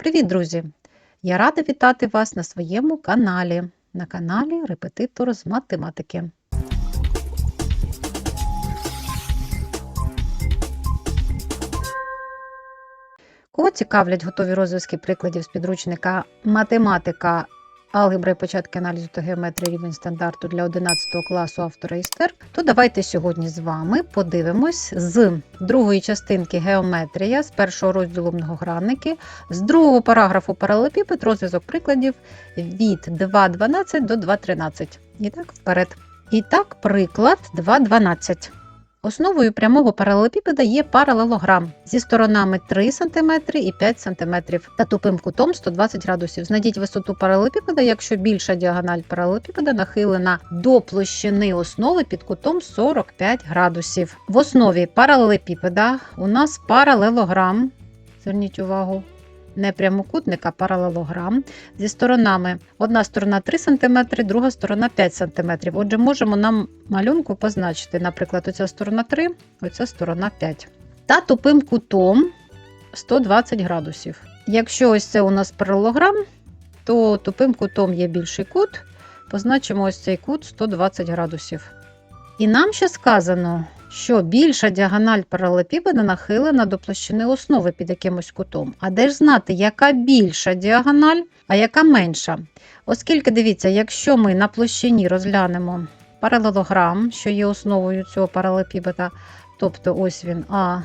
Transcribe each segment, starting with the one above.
Привіт, друзі! Я рада вітати вас на своєму каналі, на каналі Репетитор з математики. Кого цікавлять готові розв'язки прикладів з підручника математика, алгебра і початки аналізу та геометрії рівень стандарту для 11 класу автора Істер, то давайте сьогодні з вами подивимось з другої частинки геометрія, з першого розділу многогранники, з другого параграфу паралелепіпед розв'язок прикладів від 2.12 до 2.13. І так, вперед. І так, приклад 2.12. Основою прямого паралелепіпеда є паралелограм зі сторонами 3 см і 5 см та тупим кутом 120 градусів. Знайдіть висоту паралелепіпеда, якщо більша діагональ паралелепіпеда нахилена до площини основи під кутом 45 градусів. В основі паралелепіпеда у нас паралелограм. Зверніть увагу. Не прямокутник, а паралелограм зі сторонами. Одна сторона 3 см, друга сторона 5 см. Отже, можемо нам малюнку позначити, наприклад, оця сторона 3, оця сторона 5. Та тупим кутом 120 градусів. Якщо ось це у нас паралелограм, то тупим кутом є більший кут, позначимо ось цей кут 120 градусів. І нам ще сказано, що більша діагональ паралелепіпеда нахилена до площини основи під якимось кутом. А де ж знати, яка більша діагональ, а яка менша? Оскільки дивіться, якщо ми на площині розглянемо паралелограм, що є основою цього паралелепіпеда, тобто ось він А,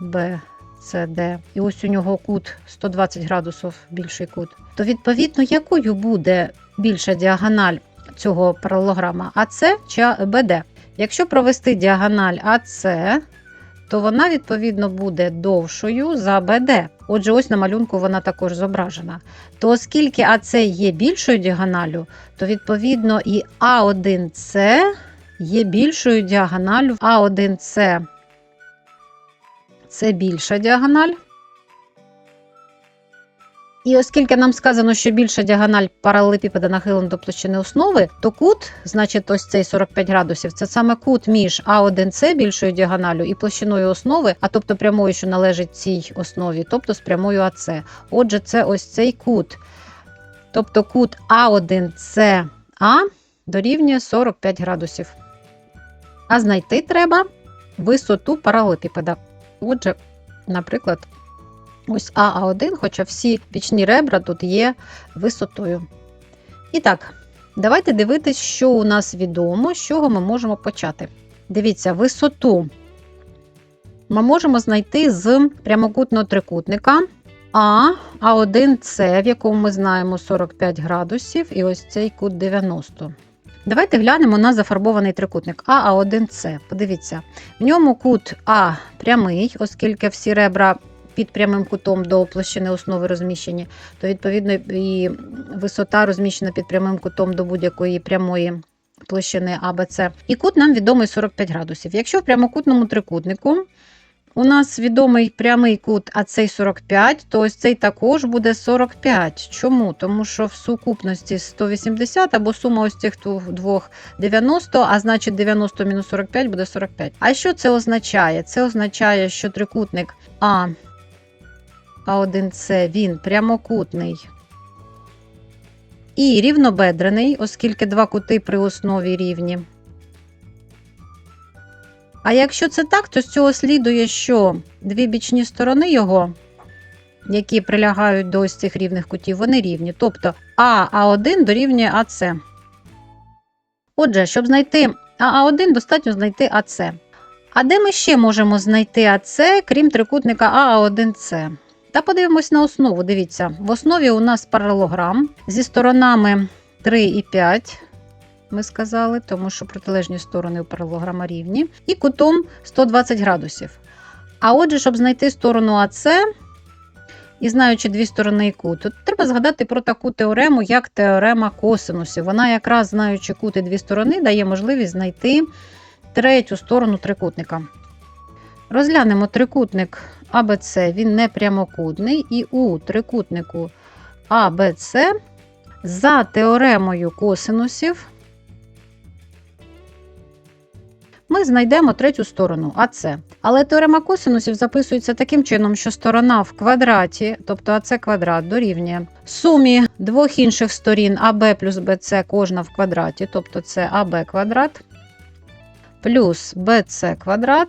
Б, С, Д, і ось у нього кут 120 градусів більший кут, то відповідно якою буде більша діагональ цього паралелограма АС чи БД? Якщо провести діагональ АС, то вона, відповідно, буде довшою за БД. Отже, ось на малюнку вона також зображена. То оскільки АС є більшою діагоналю, то відповідно і А1С є більшою діагоналю. А1С це більша діагональ. І оскільки нам сказано, що більша діагональ паралелепіпеда нахилена до площини основи, то кут, значить, ось цей 45 градусів, це саме кут між А1С більшою діагоналю і площиною основи, а тобто прямою, що належить цій основі, тобто з прямою АС. Отже, це ось цей кут. Тобто кут А1СА дорівнює 45 градусів. А знайти треба висоту паралелепіпеда. Отже, наприклад, ось АА1, хоча всі пічні ребра тут є висотою. І так, давайте дивитись, що у нас відомо, з чого ми можемо почати. Дивіться, висоту ми можемо знайти з прямокутного трикутника А, А1С, в якому ми знаємо 45 градусів, і ось цей кут 90. Давайте глянемо на зафарбований трикутник А, А1С. Подивіться, в ньому кут А прямий, оскільки всі ребра під прямим кутом до площини основи розміщені, то відповідно і висота розміщена під прямим кутом до будь-якої прямої площини АБЦ. І кут нам відомий 45 градусів. Якщо в прямокутному трикутнику у нас відомий прямий кут, а цей 45, то ось цей також буде 45. Чому? Тому що в сукупності 180 або сума ось цих двох 90, а значить 90 мінус 45 буде 45. А що це означає? Це означає, що трикутник А а1С він прямокутний і рівнобедрений, оскільки два кути при основі рівні. А якщо це так, то з цього слідує, що дві бічні сторони його, які прилягають до ось цих рівних кутів, вони рівні. Тобто А А1 дорівнює АС. Отже, щоб знайти АА1, достатньо знайти АС. А де ми ще можемо знайти АС, крім трикутника АА1С? Та подивимось на основу. Дивіться, в основі у нас паралелограм зі сторонами 3 і 5, ми сказали, тому що протилежні сторони у паралелограма рівні, і кутом 120 градусів. А отже, щоб знайти сторону АС, і знаючи дві сторони і кут, треба згадати про таку теорему, як теорема косинусів. Вона, якраз знаючи кути дві сторони, дає можливість знайти третю сторону трикутника. Розглянемо трикутник АБЦ, він не прямокутний, і у трикутнику АБЦ за теоремою косинусів ми знайдемо третю сторону АС. Але теорема косинусів записується таким чином, що сторона в квадраті, тобто АС квадрат, дорівнює сумі двох інших сторін АБ плюс БЦ кожна в квадраті, тобто це АБ квадрат, плюс БЦ квадрат.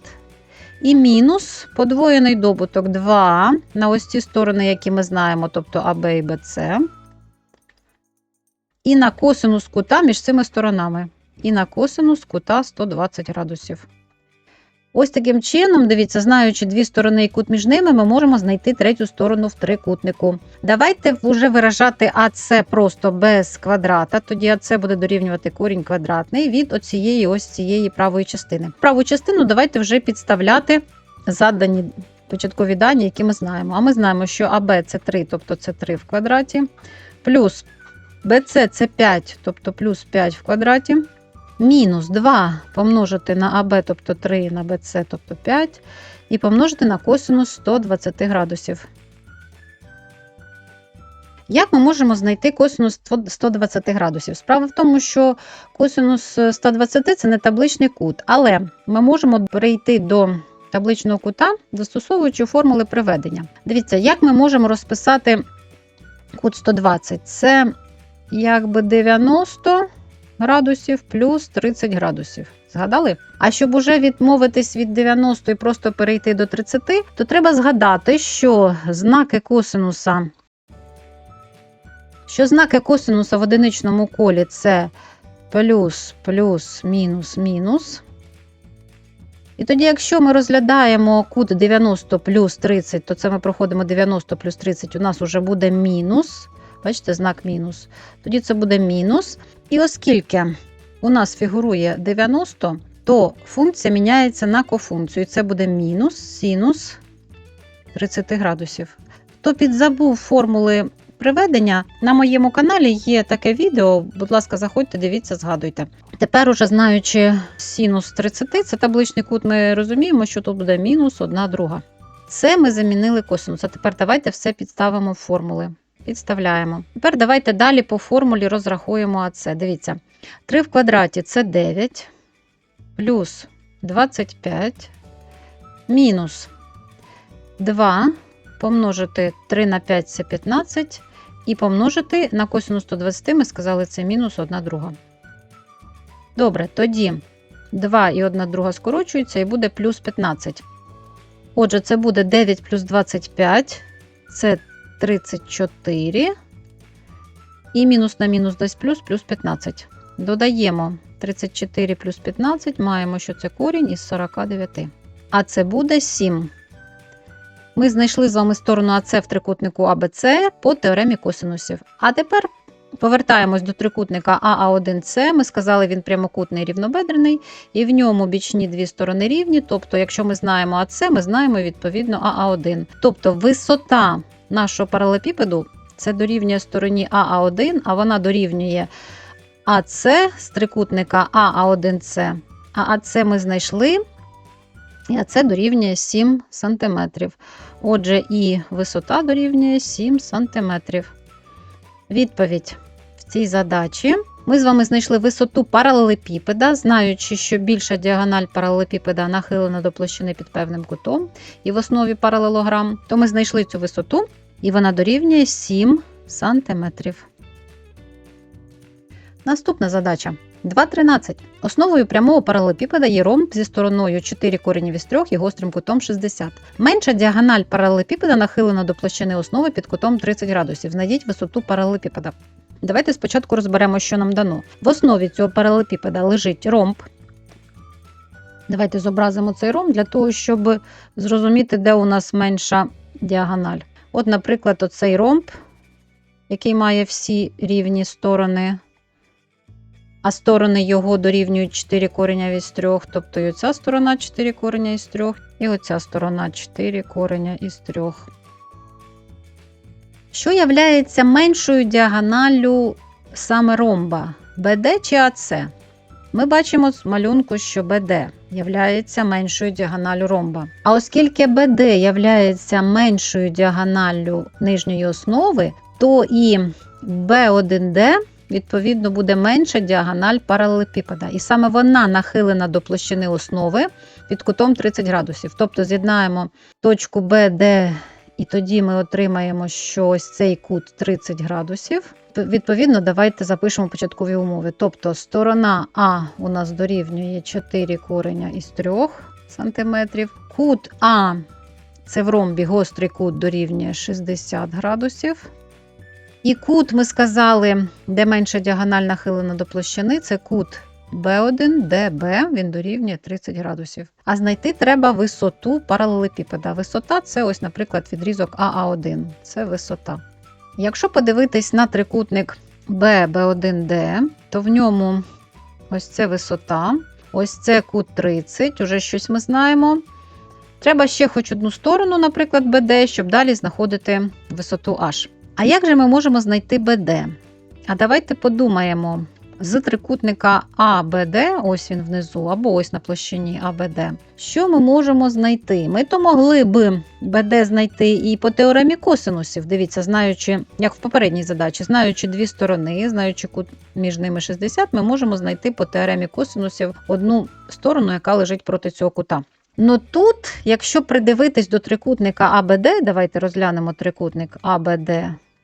І мінус подвоєний добуток 2 на ось ці сторони, які ми знаємо, тобто АБ і БЦ. І на косинус кута між цими сторонами. І на косинус кута 120 градусів. Ось таким чином, дивіться, знаючи дві сторони і кут між ними, ми можемо знайти третю сторону в трикутнику. Давайте вже виражати АС просто без квадрата, тоді АС буде дорівнювати корінь квадратний від оцієї ось цієї правої частини. Праву частину давайте вже підставляти задані початкові дані, які ми знаємо. А ми знаємо, що АБ це 3, тобто це 3 в квадраті, плюс БЦ це 5, тобто плюс 5 в квадраті. Мінус 2 помножити на АБ, тобто 3 на БЦ, тобто 5, і помножити на косинус 120 градусів. Як ми можемо знайти косинус 120 градусів? Справа в тому, що косинус 120 це не табличний кут, але ми можемо перейти до табличного кута, застосовуючи формули приведення. Дивіться, як ми можемо розписати кут 120? Це якби 90 градусів плюс 30 градусів. Згадали? А щоб уже відмовитись від 90 і просто перейти до 30, то треба згадати, що знаки косинуса, що знаки косинуса в одиничному колі це плюс, плюс, мінус, мінус. І тоді, якщо ми розглядаємо кут 90 плюс 30, то це ми проходимо 90 плюс 30, у нас вже буде мінус. Бачите, знак мінус. Тоді це буде мінус. І оскільки у нас фігурує 90, то функція міняється на кофункцію. Це буде мінус синус 30 градусів. Хто підзабув формули приведення, на моєму каналі є таке відео. Будь ласка, заходьте, дивіться, згадуйте. Тепер, уже знаючи синус 30, це табличний кут, ми розуміємо, що тут буде мінус 1 друга. Це ми замінили косинус. А тепер давайте все підставимо в формули. Підставляємо. Тепер давайте далі по формулі розрахуємо АЦ. Дивіться, 3 в квадраті це 9, плюс 25, мінус 2, помножити 3 на 5 це 15, і помножити на косинус 120, ми сказали, це мінус 1 друга. Добре, тоді 2 і 1 друга скорочуються, і буде плюс 15. Отже, це буде 9 плюс 25, це 34. І мінус на мінус дасть плюс, плюс 15. Додаємо 34 плюс 15, маємо, що це корінь із 49. А це буде 7. Ми знайшли з вами сторону АЦ в трикутнику АБЦ по теоремі косинусів. А тепер повертаємось до трикутника АА1С. Ми сказали, він прямокутний рівнобедрений, і в ньому бічні дві сторони рівні. Тобто, якщо ми знаємо АЦ, ми знаємо відповідно АА1. Тобто висота нашого паралепіпеду це дорівнює стороні АА1, а вона дорівнює АС з трикутника АА1С. А АС ми знайшли, і АС дорівнює 7 см. Отже, і висота дорівнює 7 см. Відповідь в цій задачі. Ми з вами знайшли висоту паралелепіпеда, знаючи, що більша діагональ паралелепіпеда нахилена до площини під певним кутом, і в основі паралелограм, то ми знайшли цю висоту, і вона дорівнює 7 см. Наступна задача. 2.13. Основою прямого паралелепіпеда є ромб зі стороною 4 коренів із 3 і гострим кутом 60. Менша діагональ паралелепіпеда нахилена до площини основи під кутом 30 градусів. Знайдіть висоту паралелепіпеда. Давайте спочатку розберемо, що нам дано. В основі цього паралелепіпеда лежить ромб. Давайте зобразимо цей ромб для того, щоб зрозуміти, де у нас менша діагональ. От, наприклад, оцей ромб, який має всі рівні сторони, а сторони його дорівнюють 4 кореня із 3, тобто і оця сторона 4 кореня із 3, і оця сторона 4 кореня із 3 що являється меншою діагоналлю саме ромба БД чи АЦ? Ми бачимо з малюнку, що БД являється меншою діагоналлю ромба. А оскільки БД являється меншою діагоналлю нижньої основи, то і Б1Д відповідно, буде менша діагональ паралелепіпеда. І саме вона нахилена до площини основи під кутом 30 градусів. Тобто з'єднаємо точку Д, і тоді ми отримаємо, що ось цей кут 30 градусів. Відповідно, давайте запишемо початкові умови. Тобто сторона А у нас дорівнює 4 кореня із 3 см. Кут А це в ромбі гострий кут дорівнює 60 градусів. І кут, ми сказали, де менша діагональ нахилена до площини, це кут B1, ДБ, він дорівнює 30 градусів. А знайти треба висоту паралелепіпеда. Висота це ось, наприклад, відрізок АА1. Це висота. Якщо подивитись на трикутник BB1D, то в ньому ось це висота, ось це кут 30, уже щось ми знаємо. Треба ще хоч одну сторону, наприклад, BD, щоб далі знаходити висоту H. А як же ми можемо знайти BD? А давайте подумаємо. З трикутника АБД, ось він внизу, або ось на площині АБД. Що ми можемо знайти? Ми то могли б БД знайти і по теоремі косинусів. Дивіться, знаючи, як в попередній задачі, знаючи дві сторони, знаючи кут між ними 60, ми можемо знайти по теоремі косинусів одну сторону, яка лежить проти цього кута. Ну тут, якщо придивитись до трикутника АБД, давайте розглянемо трикутник АБД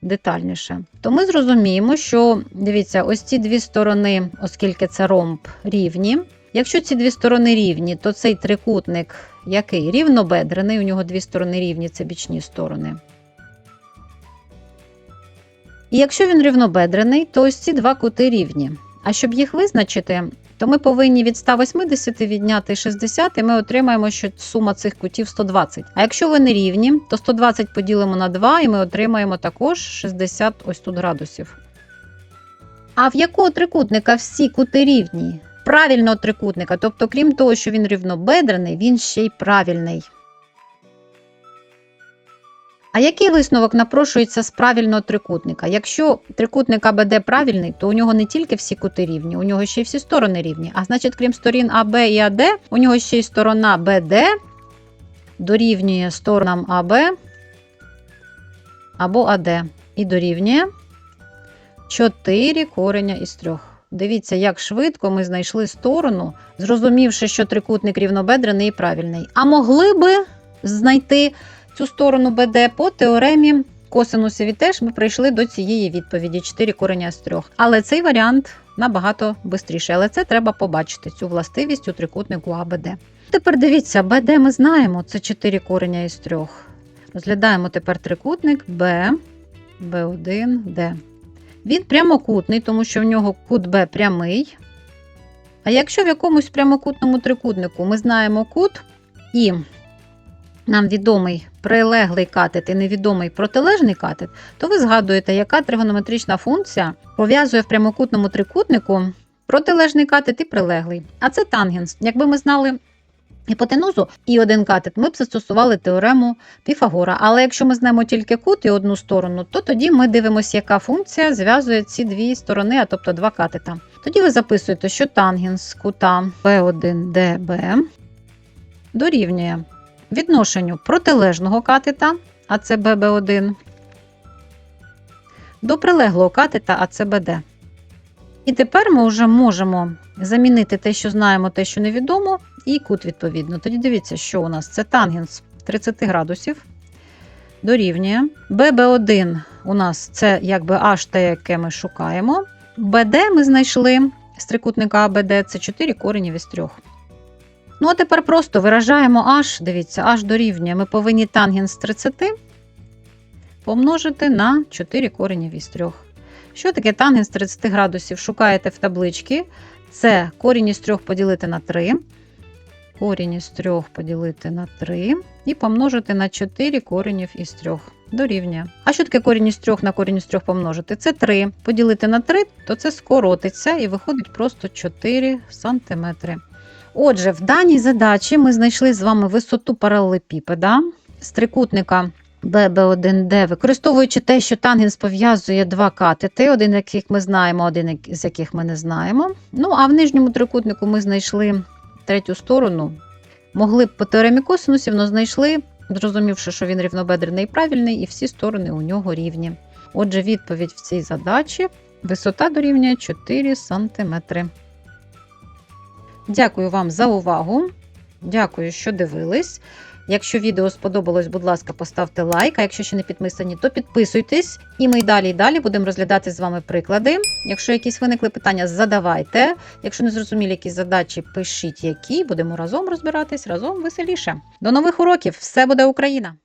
детальніше, то ми зрозуміємо, що дивіться, ось ці дві сторони, оскільки це ромб, рівні. Якщо ці дві сторони рівні, то цей трикутник який? Рівнобедрений, у нього дві сторони рівні, це бічні сторони. І якщо він рівнобедрений, то ось ці два кути рівні. А щоб їх визначити, то ми повинні від 180 відняти 60, і ми отримаємо, що сума цих кутів 120. А якщо вони рівні, то 120 поділимо на 2, і ми отримаємо також 60 ось тут градусів. А в якого трикутника всі кути рівні? Правильного трикутника, тобто, крім того, що він рівнобедрений, він ще й правильний. А який висновок напрошується з правильного трикутника? Якщо трикутник АБД правильний, то у нього не тільки всі кути рівні, у нього ще й всі сторони рівні. А значить, крім сторін АБ і АД, у нього ще й сторона БД дорівнює сторонам АБ або АД. І дорівнює 4 кореня із 3. Дивіться, як швидко ми знайшли сторону, зрозумівши, що трикутник рівнобедрений і правильний. А могли би знайти цю сторону БД по теоремі косинусів теж ми прийшли до цієї відповіді 4 кореня з 3. Але цей варіант набагато швидше. Але це треба побачити, цю властивість у трикутнику АБД. Тепер дивіться, БД ми знаємо, це 4 кореня із 3. Розглядаємо тепер трикутник Б, Б1, Д. Він прямокутний, тому що в нього кут Б прямий. А якщо в якомусь прямокутному трикутнику ми знаємо кут і нам відомий прилеглий катет і невідомий протилежний катет, то ви згадуєте, яка тригонометрична функція пов'язує в прямокутному трикутнику протилежний катет і прилеглий. А це тангенс. Якби ми знали гіпотенузу і один катет, ми б застосували теорему Піфагора. Але якщо ми знаємо тільки кут і одну сторону, то тоді ми дивимося, яка функція зв'язує ці дві сторони, а тобто два катета. Тоді ви записуєте, що тангенс кута B1DB дорівнює відношенню протилежного катета, а це ББ1, до прилеглого катета, а це БД. І тепер ми вже можемо замінити те, що знаємо, те, що невідомо, і кут відповідно. Тоді дивіться, що у нас це тангенс 30 градусів. Дорівнює. ББ1 у нас це якби H те, яке ми шукаємо. БД ми знайшли з трикутника АБД це 4 коренів із 3. Ну, а тепер просто виражаємо h, дивіться, h дорівнює. Ми повинні тангенс 30 помножити на 4 коренів із 3. Що таке тангенс 30 градусів? Шукаєте в табличці. Це корінь із 3 поділити на 3. Корінь із 3 поділити на 3 і помножити на 4 коренів із 3. Дорівнює. А що таке корінь із 3 на корінь із 3 помножити? Це 3. Поділити на 3, то це скоротиться і виходить просто 4 см. Отже, в даній задачі ми знайшли з вами висоту паралелепіпеда з трикутника ББ1Д, використовуючи те, що тангенс пов'язує два катети, один з яких ми знаємо, один з яких ми не знаємо. Ну, а в нижньому трикутнику ми знайшли третю сторону. Могли б по теоремі косинусів, але знайшли, зрозумівши, що він рівнобедрений і правильний, і всі сторони у нього рівні. Отже, відповідь в цій задачі Висота дорівнює 4 см. Дякую вам за увагу. Дякую, що дивились. Якщо відео сподобалось, будь ласка, поставте лайк. А якщо ще не підписані, то підписуйтесь. І ми й далі і далі будемо розглядати з вами приклади. Якщо якісь виникли питання, задавайте. Якщо не зрозумілі якісь задачі, пишіть які. Будемо разом розбиратись, разом веселіше. До нових уроків! Все буде Україна!